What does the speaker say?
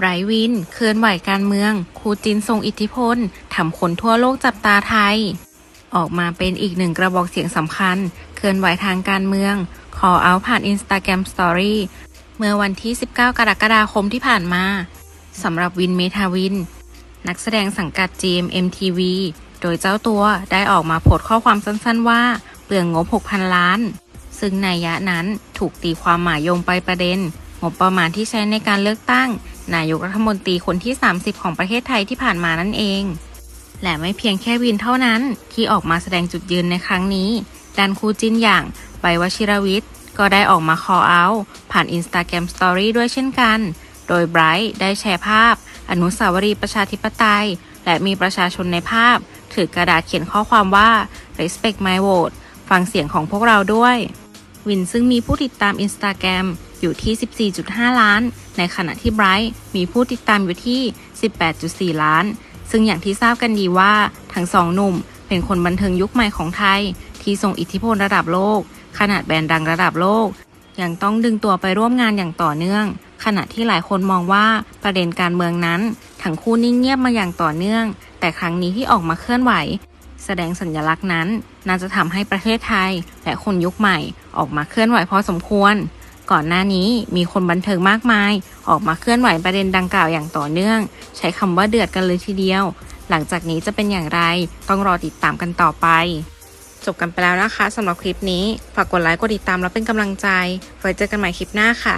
ไรท์วิน เคลื่อนไหวการเมืองครูจินทรงอิทธิพลทำคนทั่วโลกจับตาไทย ออกมาเป็นอีกหนึ่งกระบอกเสียงสำคัญ เคลื่อนไหวทางการเมือง ขอเอาผ่าน Instagram Story เมื่อวันที่ 19 กรกฎาคมที่ผ่านมาสำหรับวินเมทาวิน นักแสดงสังกัด GMMTV โดยเจ้าตัวได้ออกมาโพสต์ข้อความสั้นๆ ว่า เปลืองงบ 6,000 ล้าน ซึ่งในยะนั้นถูกตีความหมายโยงไปประเด็น งบประมาณที่ใช้ในการเลือกตั้ง นายกรัฐมนตรีคนที่ 30 ของประเทศไทยที่ผ่านมานั่นเอง และไม่เพียงแค่วินเท่านั้น ที่ออกมาแสดงจุดยืนในครั้งนี้ดันคูจินอย่างใบวชิรวิทย์ก็ได้ออกมาคอเอาผ่าน Instagram Story ด้วยเช่นกัน โดยไบรท์ได้แชร์ภาพ อนุสาวรีย์ประชาธิปไตย และมีประชาชนในภาพ ถือกระดาษเขียนข้อความว่า respect my vote ฟังเสียงของพวกเราด้วย วินซึ่งมีผู้ติดตาม Instagram อยู่ที่ 14.5 ล้าน ในขณะที่ไบรท์มีผู้ติดตามอยู่ที่ 18.4 ล้าน ซึ่งอย่างที่ทราบกันดีว่า ทั้งสองหนุ่มเป็นคนบันเทิงยุคใหม่ของไทย ที่ทรงอิทธิพลระดับโลก ขนาดแบรนด์ดังระดับโลก ยังต้องดึงตัวไปร่วมงานอย่างต่อเนื่อง ขณะที่หลายคนมองว่าประเด็นการเมืองนั้น ทั้งคู่นิ่งเงียบมาอย่างต่อเนื่อง แต่ครั้งนี้ที่ออกมาเคลื่อนไหวแสดงสัญลักษณ์นั้น น่าจะทำให้ประเทศไทย และคนยุคใหม่ออกมาเคลื่อนไหวพอสมควร ก่อนหน้านี้มีคนบันเทิงมากมาย ออกมาเคลื่อนไหวประเด็นดังกล่าวอย่างต่อเนื่อง ใช้คำว่าเดือดกันเลยทีเดียว หลังจากนี้จะเป็นอย่างไร ต้องรอติดตามกันต่อไป จบกันไปแล้วนะคะสำหรับคลิปนี้ ฝากกดไลค์กดติดตามแล้วเป็นกำลังใจไว้เจอกันใหม่คลิปหน้าค่ะ